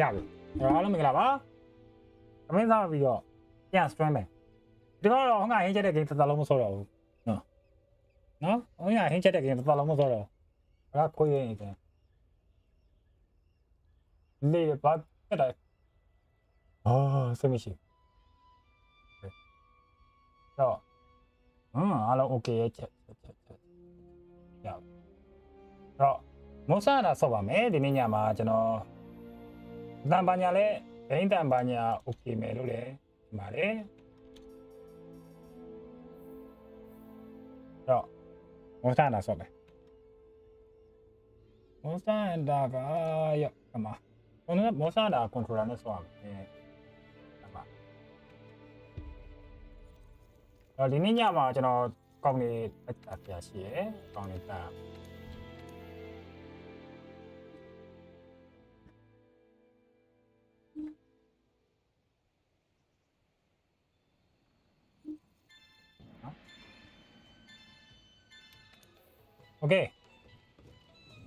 ရပြီ။အဲ့တော့အားလုံးမင်္ဂလာပါ။အမင်းစားပြီးတော့ပြန် stream ပဲ။ဒီတော့ဟောငါဟင်းချက်တဲ့ game တစ်သက်လုံးမစောတော့ဘူး။နော်။နော်။ဟောငါဟင်းချက်တဲ့ game တစ်သက်လုံးမစောတော့။အဲ့ဒါခွေးရင်းတယ်။လေဘာဖြစ်တာ။အာဆမရှိ။တော့ဟမ်အားလုံး okay ရဲ့ချက်ချက်ချက်ချက်။ရပြီ။တော့မောဆာနာဆော့ပါမယ်ဒီနေ့ညမှာကျွန်တော် တန်ပါညာလဲဒိန်းတန်ပါညာ okay မယ်လို့လည်းဒီပါတယ်တော့မောဆာနာဆော့မယ်မောဆာနာကရောအမဘုံကမောဆာနာ controller နဲ့ဆော့ရမယ်အမတော့ဒီနေ့ညမှာကျွန်တော်ကောင်းနေတက်တာပြရှိရယ်ကောင်းနေတာโ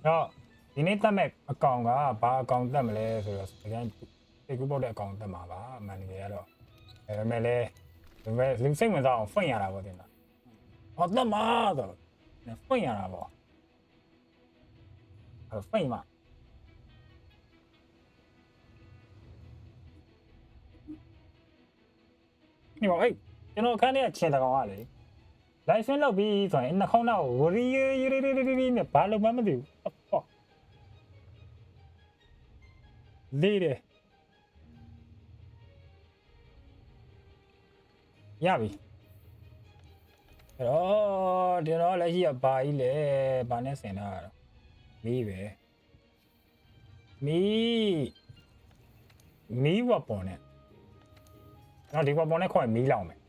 တော့ဒီနေ့တက်မဲ့အကောင့်ကဘာအကောင့်တက်မလဲဆိုတော့အရင်ဒီကူပေါက်တဲ့အကောင့်တက်မှာပါအမှန်တကယ်ကတော့ဒါပေမဲ့လည်းဒါပေမဲ့လူစိတ်ဝင်စားအောင်ဖွင့်ရတာပေါ့တင်လားဟောတက်မှာဆိုတော့ဖွင့်ရတာပေါ့အဲ့ဖွင့်မှာဒီမောအေးကျွန်တော်ခန်းထဲကချင်းတကောင်ကလေ လိုက်ဆွင်းလောက်ပြီးဆိုရင်နှာခေါင်းသားကိုဝရီရီရီရီရီရီနဲ့ဘာလို့မှမသိဘူးဟောလေးတယ်ရပြီအဲ့တော့ဒီတော့လက်ရှိကဘာကြီးလဲဘာနဲ့ဆင်တာကတော့မီးပဲမီးမီးဝပေါ်နဲ့တော့ဒီဝပေါ်နဲ့ခေါ်ရင်မီးလောင်မယ်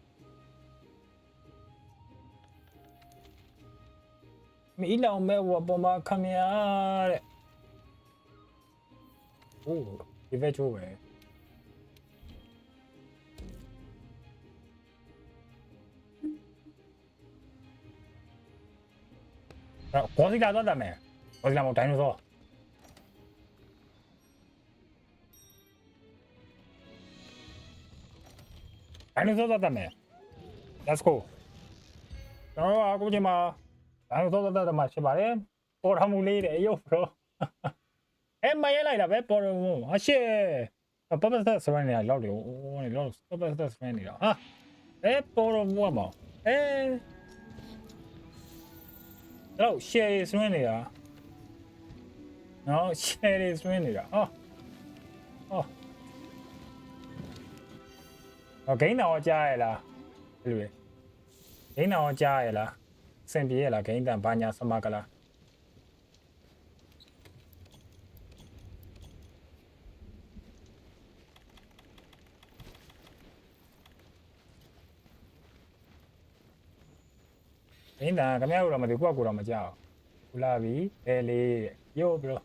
မီးလောင်မဲ့ဝပေါ်မှာခမရတဲ့โอ้ဒီဘက်ချိုးပဲအဲ့ကောစီလာတော့တမယ်ကောစီလာမဒိုင်နိုဆောဒိုင်နိုဆောတော့တမယ် let's go ကျွန်တော်အခုချိန်မှာ ဒါတော့တော့တော့မှရှိပါတယ်ပေါ်ထမှုလေးတဲ့ရုပ်ဘရောအဲမရဲလိုက်တာပဲပေါ်ရမှုအရှေပပစစရနေလောက်လေအိုးနေလောက်ပပစစရနေတာဟာအဲပေါ်ရမှုမအဲတော့ရှယ်စရနေတာနော်ရှယ်စရနေတာဟာဟောဟောဂိမ်းတော်ကြားရလားဘယ်လိုလဲဂိမ်းတော်ကြားရလား စင်ပြေရလားဂိမ်းတန်ဘာညာစမကလားဂိမ်းတန်ခမရတို့တော့မသိကိုကကိုတော့မကြောက်ဘူးလာပြီအဲလေးရို့ပြီးတော့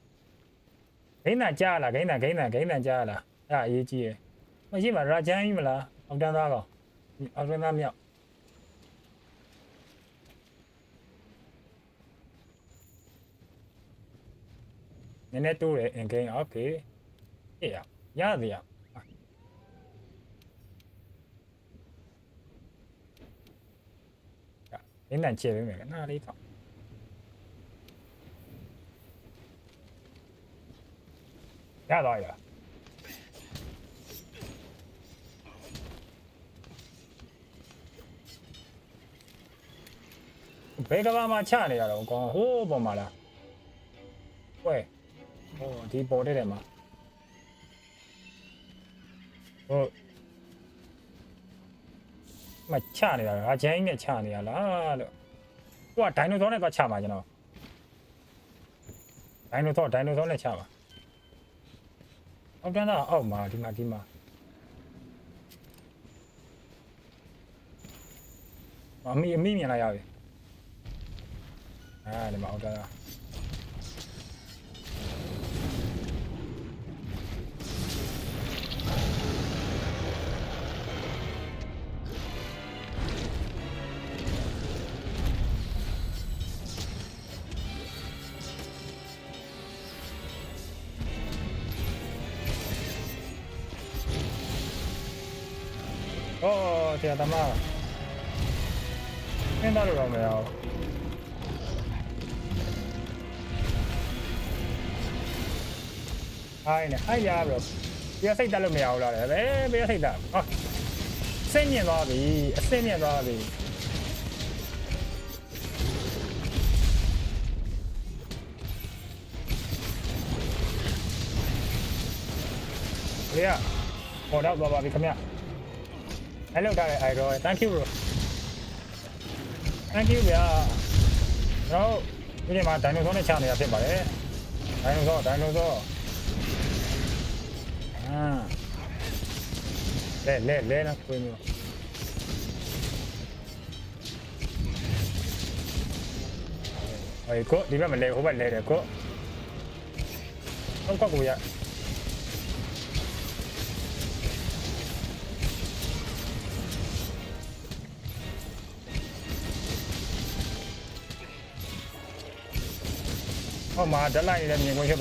ဂိမ်းတန်ကြားလားဂိမ်းတန်ဂိမ်းတန်ဂိမ်းတန်ကြားလားအဲ့ဒါအရေးကြီးရယ်မရှိမှာရာချမ်းကြီးမလားအောက်တန်းသားကောင်အောက်တန်းသားမြောက် ည်းနည်းတိုးတယ် in game okay ဟေ့ရရသည်ရရင်းတန်ချေပေးမယ်နားလေးတော့ရတော့ရဘယ်ကဘာမှချနေရတော့ကောဟိုးပေါ်မှာလားဝဲ ဟိုဒီပေါ်တဲ့တယ်မှာဟိုမချနေတာအကျင်းနဲ့ချနေရလားလို့ဟိုကဒိုင်နိုဆောနဲ့တော့ချမှာကျွန်တော်ဒိုင်နိုဆောဒိုင်နိုဆောနဲ့ချပါအောက်တန်းတော့အောက်မှာဒီမှာဒီမှာအမိအမိမြင်လာရပြီအဲဒီမှာအောက်တန်း ရာသမားစဉ်းစားလို့တော့မရဘူးဟိုင်းနေဟိုင်းရပြီးတော့ပြစိတ်တက်လို့မရဘူးလားလေဘယ်ပြစိတ်တက်ဟာအစင်းမြင်သွားပြီအစင်းမြင်သွားပြီလေရပေါ်တော့သွားပါပြီခင်ဗျ အဲ့လောက်ထားတဲ့ idol thank you bro thank you ဗျာတော့ဒီနေ့မှာဒိုင်နိုဆောနဲ့ချနေတာဖြစ်ပါတယ်ဒိုင်နိုဆောဒိုင်နိုဆောအာလဲလဲလဲနော်ခွေးမျိုးဟိုကိုဒီဘက်မလဲဟိုဘက်လဲတယ်ကိုတော့ကောက်ကိုရ ဟောမှာဓာတ်လိုက်နေတဲ့မြင်ခွင့်ဖြ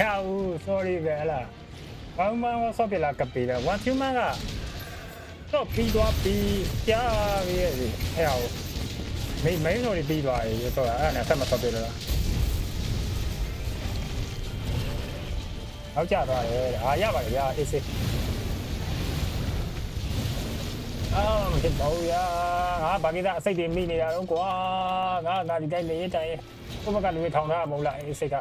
ရဘူး sorry ပဲဟလားဘာမှမဆော့ပြလာကပ်ပြီလား1 2 man ကတော့ပြီးသွားပြီးကြားပြီရဲ့အဲ့ဟောမိမိန်ဆိုပြီးပြီးသွားပြီဆိုတော့အဲ့ဒါနဲ့ဆက်မဆော့ပြလို့လားနောက်ကျသွားတယ်အာရပါလေဗျာအေးစေးအာမဖြစ်တော့ရငါဘာကိစ္စအစိတ်တွေမိနေတာတော့ကွာငါငါဒီတိုင်းနေရင်တိုင်းဘုဘကလူတွေထောင်ထားမဟုတ်လားအေးစိတ်က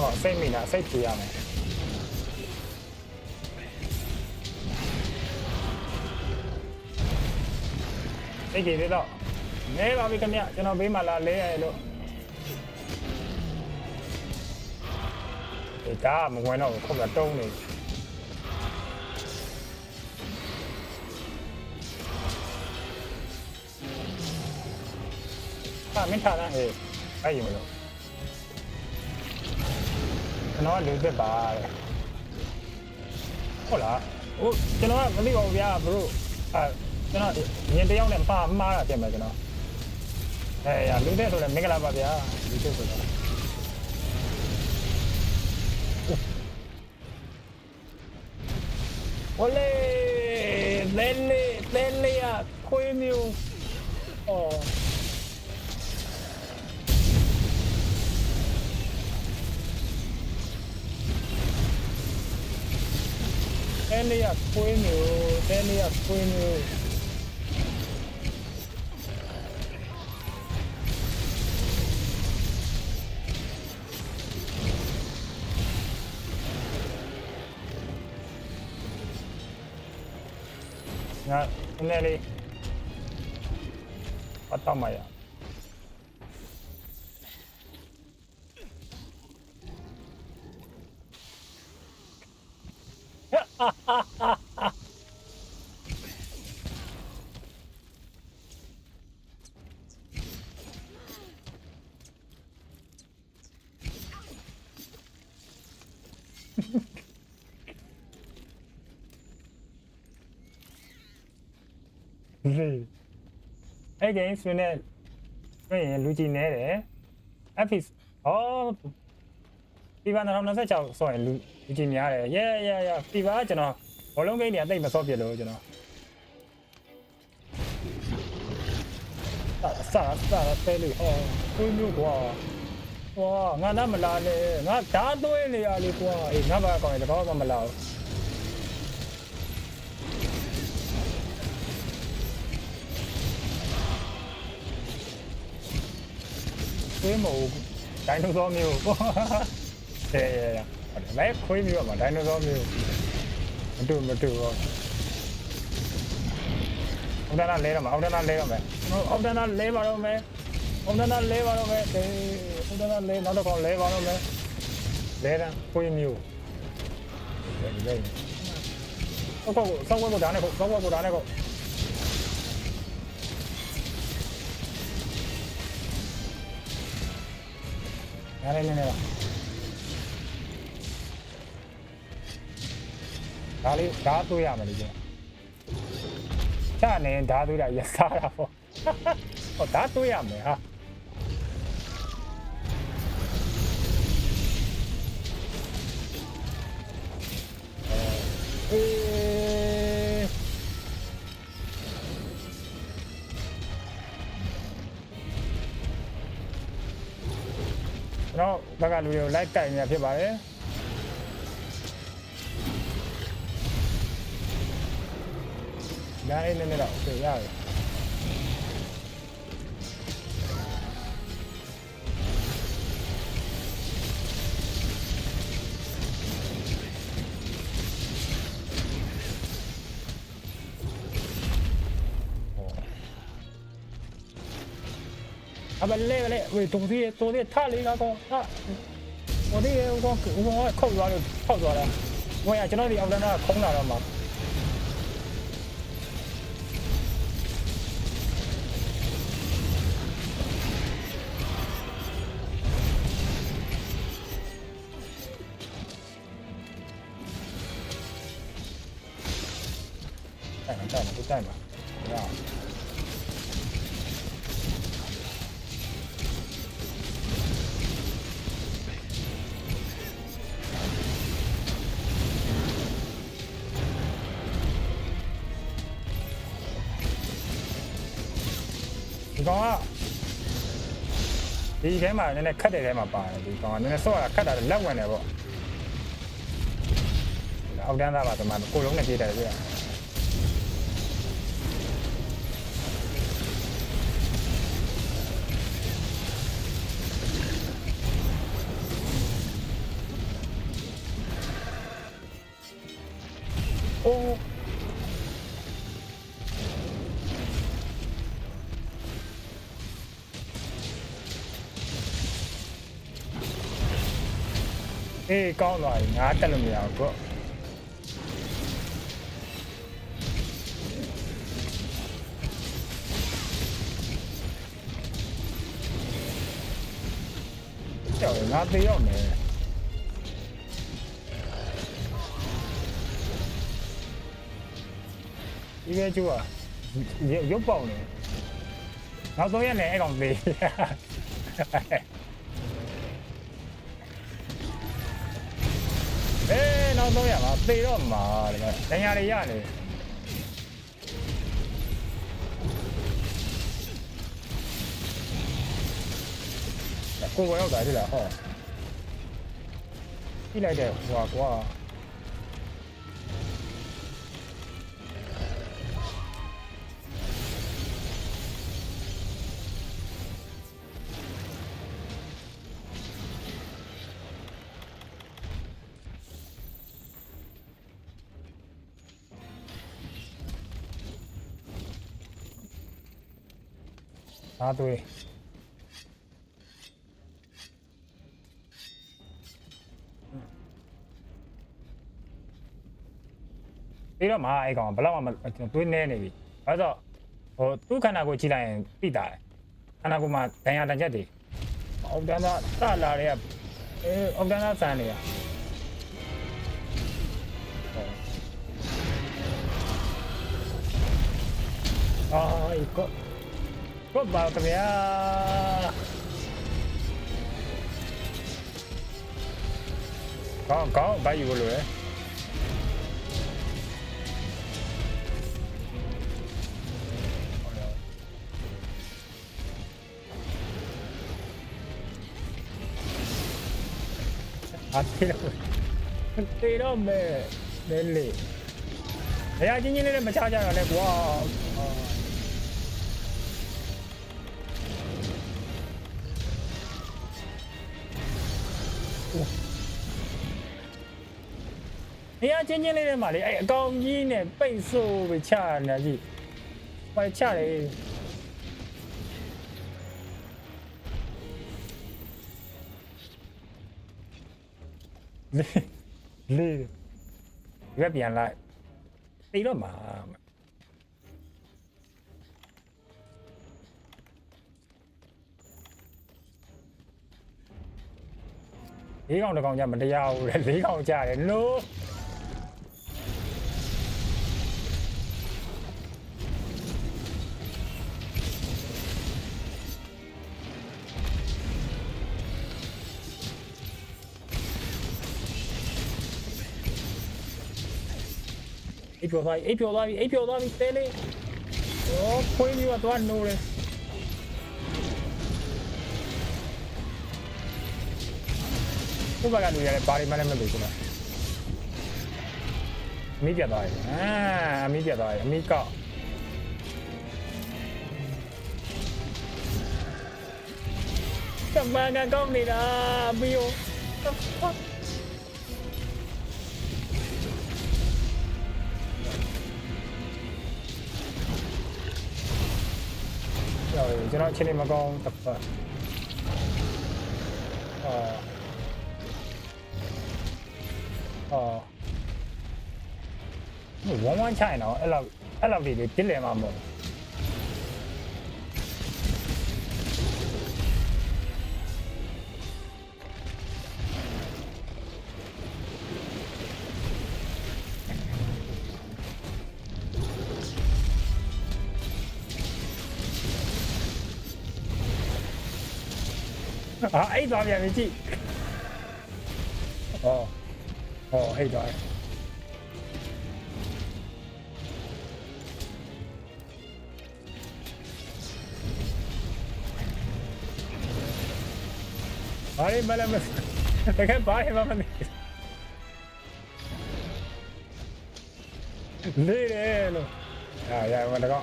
တော့စိတ်မိတာစိတ်ကြည့်ရမယ်စိတ်ကြည့်သေးတော့နေပါပြီခင်ဗျကျွန်တော်ဘေးမှာလာလဲရလို့ဒီကားမဝင်တော့ခုတ်တုံးနေအာမင်းထားတယ်အဲ့ယူမလို့ ကျွန်တော်ကလူသစ်ပါတဲ့ဟုတ်လားဟိုကျွန်တော်ကမသိပါဘူးဗျာဘရိုအဲကျွန်တော်ညင်တယောက်နဲ့မှားမှားတာပြင်မယ်ကျွန်တော်အဲရလူသစ်ဆိုလည်းမင်္ဂလာပါဗျာလူသစ်ဆိုတော့ဝလေလဲလေလဲလေရခွေးမျိုးအော် တဲလေးရခွေးမျိုးတဲလေးရခွေး မျိုးငါနည်းနည်းလေးပတ်တော့မရဒီအဲ့ game ဆွေးနေဆွေးရင်လူကြီးနေတယ် FX အော်ဒီဘာ2026ဆိုရင်လူလူကြီးများတယ် yeah yeah yeah ဒီဘာကျွန်တော်ဘောလုံးကိန်းတွေအသိမစော့ပြလို့ကျွန်တော်စာစာစာတဲလို့ဟောကိုမျိုးကွာဝါငါနားမလာနဲ့ငါဓာတ်သွင်းနေရလေကွာအေးငါဘာကောင်းရင်တော့မလာဘူး ခွေးမဟုတ်ဒိုင်နိုဆောမျိုးအဲဟုတ်တယ်မဲခွေးမျိုးကမှဒိုင်နိုဆောမျိုးမတူမတူတော့အော်ဒနာလဲတော့မအော်ဒနာလဲတော့မယ်အော်ဒနာလဲပါတော့မယ်အော်ဒနာလဲပါတော့မယ်အေးအော်ဒနာလဲနောက်တော့ခေါလဲပါတော့မယ်လဲတန်းကိုင်းမျိုးဒီလေဟုတ်ကောဆောက်ဝဲကိုဒါနဲ့ကိုဆောက်ဝဲကိုဒါနဲ့ကို နားလေးနေနေပါဒါလေးဓာတ်သွေးရမယ်လေကျချနေဓာတ်သွေးတာရစားတာပေါ့ဟောဓာတ်သွေးရမယ်ဟာเဘက်ကလူတွေကိုလိုက်ကိုင်နေတာဖြစ်ပါတယ်။ဒါလေးနည်းနည်းတော့ပြေရတယ် အမလေးလေဝေတုံးစီတုံးစီထလေးကောဟာဟိုဒီဟိုကောဟိုကောခုတ်သွားလို့ထောက်သွားတာဝင်ရကျွန်တော်ဒီအောက်လန်ကခုံးလာတော့မှာ ဒီကောင်ကဒီထဲမှာနည်းနည်းခတ်တဲ့ထဲမှာပါတယ်ဒီကောင်ကနည်းနည်းဆော့ရခတ်တာလက်ဝင်တယ်ပေါ့အောက်တန်းသားပါတမန်ကိုလုံးနဲ့ပြေးတယ်ပြရအိုး အေးကောင်းသွားပြီငါတက်လို့မရဘူးကောကျော်ငါသေးတော့မယ်ဒီကကျူอ่ะရုပ်ပေါက်နေနောက်ဆုံးရက်နဲ့အဲ့ကောင်သေး အေးနောက်တော့ရမှာသေတော့မှာတဲ့။တရားတွေရနေ။ကိုယ်ရောက်တာဒီလားဟော။ကြည့်လိုက်တဲ့ဟွာကွာ။ သားသွေးပြီးတော့မှအဲ့ကောင်ဘယ်တော့မှသွေးနေနေပြီ။အဲဆိုဟိုသူ့ခန္ဓာကိုယ်ကြည့်လိုက်ရင်သိတာတယ်။ခန္ဓာကိုယ်မှာဒဏ်ရာတန်ချက်တွေအောက်တန်းသားတလာတွေကအဲအောက်တန်းသားစမ်းနေတာအာอี တော့ပါခင်ဗျာကောင်းကောင်းဘာယူလို့လဲအဖေတေတော့မဲလဲလေဘုရားကြီးကြီးလေးနဲ့မချကြတော့လဲကွာ နေရာချင်းချင်းလေးထဲမှာလေအဲ့အကောင်ကြီးနဲ့ပိတ်ဆို့ပြီးချနေတာကြည့်။ပိုက်ချတယ်လေးလေးရွက်ပြန်လိုက်တိတော့မှာ လေးကောင်တစ်ကောင်ကြမတရားဘူးလေလေးကောင်ကြတယ် no အိပ်ပျော်သွားပြီအိပ်ပျော်သွားပြီအိပ်ပျော်သွားပြီတဲလေးโอ้ခွေးမျိုး ကသွားနိုးတယ်ဘုရားကလူရတယ်ဘာတွေမှလည်းမလို့ကျွန်တော်အမိပြတ်သွားပြီအာအမိပြတ်သွားပြီအမိကောက်ကမ္ဘာကကောင်းနေတာဘီယိုကြောက်ကျွန်တော်အချိန်လေးမကောင်းတစ်ပတ်အာ အာဝမ်းဝမ်းချိုင်တော့အဲ့လောက်အဲ့လောက်ဒီပြစ်လည်မှာမဟုတ်အာအဲ့သွားပြန်ပြီကြည့်ဩဩအဲ့ သွားတယ်ဘာလဲမလဲမတကယ်ဘာလဲမမလေးတယ်လို့အာရမတော့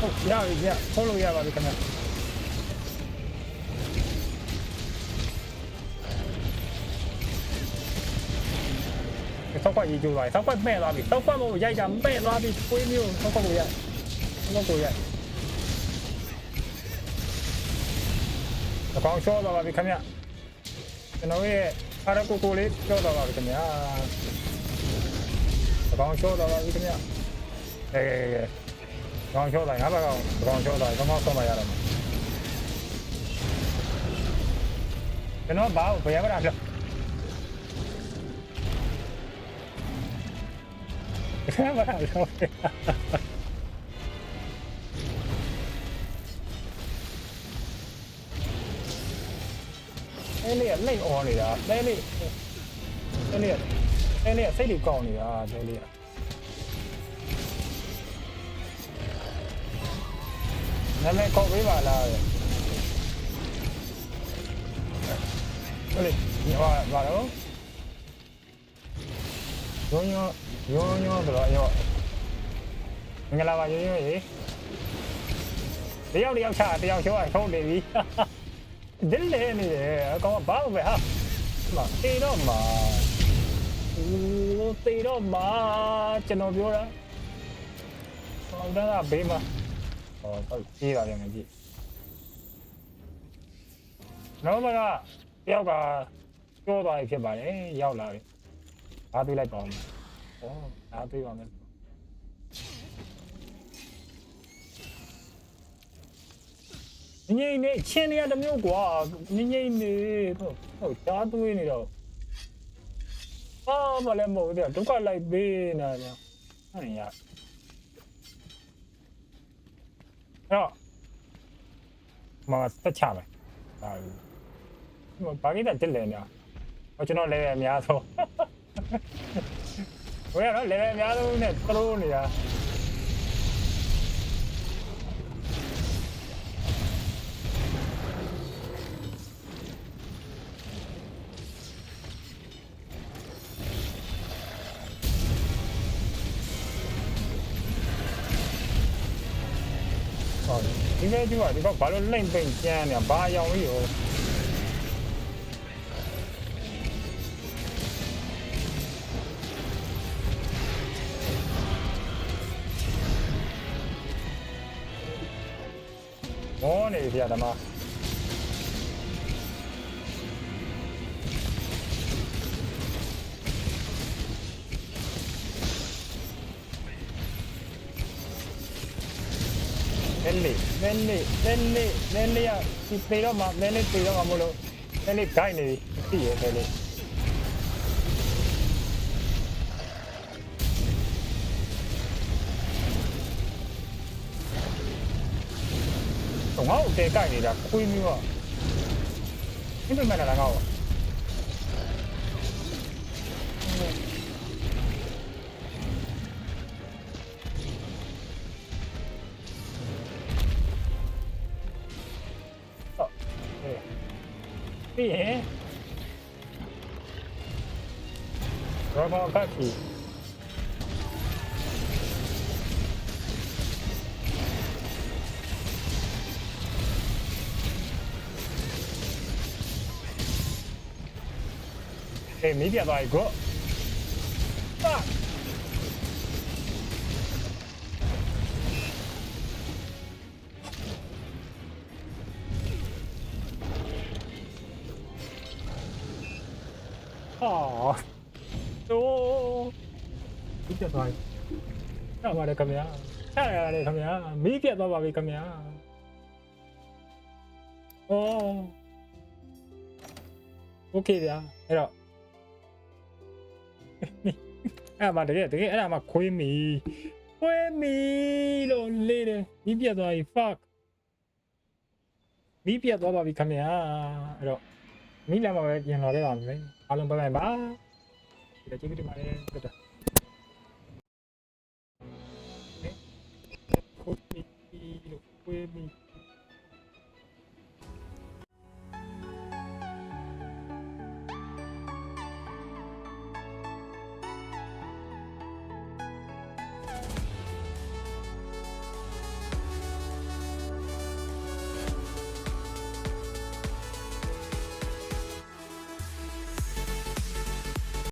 ဟုတ်ရပြီရဖုန်းလို့ရပါပြီခင်ဗျဆောက်ကွက်ကြီးကျိုးသွားပြီဆောက်ကွက်မဲ့သွားပြီဆောက်ကွက်မို့ရိုက်တာမဲ့သွားပြီကိုင်းမျိုးဆောက်ကွက်ကိုရိုက်ဆောက်ကွက်ကိုရိုက်အကောင်ရှော့သွားပါပြီခင်ဗျကျွန်တော်ရဲ့အားရကိုကိုလေးပြောသွားပါပြီခင်ဗျအကောင်ရှော့သွားပါပြီခင်ဗျအေး ကောင်းချောတိုင်းငါဘက်ကောင်ကောင်းချောတိုင်းကောင်းကောင်းဆုံးမရတော့မှာကျွန်တော်ဘာဘယ်ရမလားပြောဘယ်မှာလဲအဲ့လေလိတ်អော်နေတာလဲလေအဲ့လေအဲ့လေစိတ်တွေကောင်းနေတာလဲလေ နာမည်ခေါ်ပေးပါလားတဲ့ဟုတ်လေဒီဟာဘာလို့ညောညောညောညောဆိုတော့ရောမင်္ဂလာပါညောညောရေတယောက်တယောက်ချတယောက်ချိုးရထုံးနေပြီဒစ်လေနေတယ်အကောင်ကဘာလို့ပဲဟာမတေတော့မှာဦးတေတော့မှာကျွန်တော်ပြောတာဟောဒါကဘေးမှာ ဟောတော့ကြီးတာလည်းမကြည့်နောက်မှကတယောက်ကပြောသွားပြီဖြစ်ပါတယ်ရောက်လာပြီအားသွေးလိုက်ပါဦးဩအားသွေးပါမယ်ငိမ့်နေချင်းနေရတစ်မျိုးကွာငိမ့်ငိမ့်နေတော့ဟုတ်ကြားသွေးနေတော့အာမလည်းမဟုတ်ဘူးဒုက္ခလိုက်ပေးနေတာဗျဟဲ့ရ အဲ့တော့မတက်ချမယ်ဒါဘာကိစ္စတက်လဲညာဟိုကျွန်တော် level အများဆုံးဟိုရတော့ level အများဆုံးနဲ့သလိုနေတာ မဲကျူကဒီကောဘာလို့လိမ့်ပိန်ကျန်းနေဘာအယောင်ကြီးရောမောနေပြီဗျာဓမ္မ နဲလေးနဲလေးနဲလေးနဲလေးကဒီပေတော့မှနဲလေးပေတော့မှမလို့နဲလေးဂိုက်နေပြီသိရဲ့နဲလေးတော့ငါ့ကိုတဲကြိုက်နေတာခွေးမျိုးอ่ะဒီပေမဲ့လည်းငါ့ကို ရောမောကတ်ကြီးအေး ။ဟုတ်ပါတယ်ခင်ဗျာ။ဆက်ရတယ်ခင်ဗျာ။မီးပြတ်သွားပါပြီခင်ဗျာ။အော်။ Okay ဗျာ။အဲ့တော့အဲ့မှာတကယ်တကယ်အဲ့ဒါမှခွေးမီခွေးမီလို့လေးတယ်မီးပြတ်သွားပြီ fuck မီးပြတ်သွားပါပြီခင်ဗျာအဲ့တော့မီးလာမှာပဲပြန်လာခဲ့ပါမယ်အားလုံးဘိုင်ဘိုင်ပါဒီလိုကြည့်ကြည့်ပါလေကြည့်တာ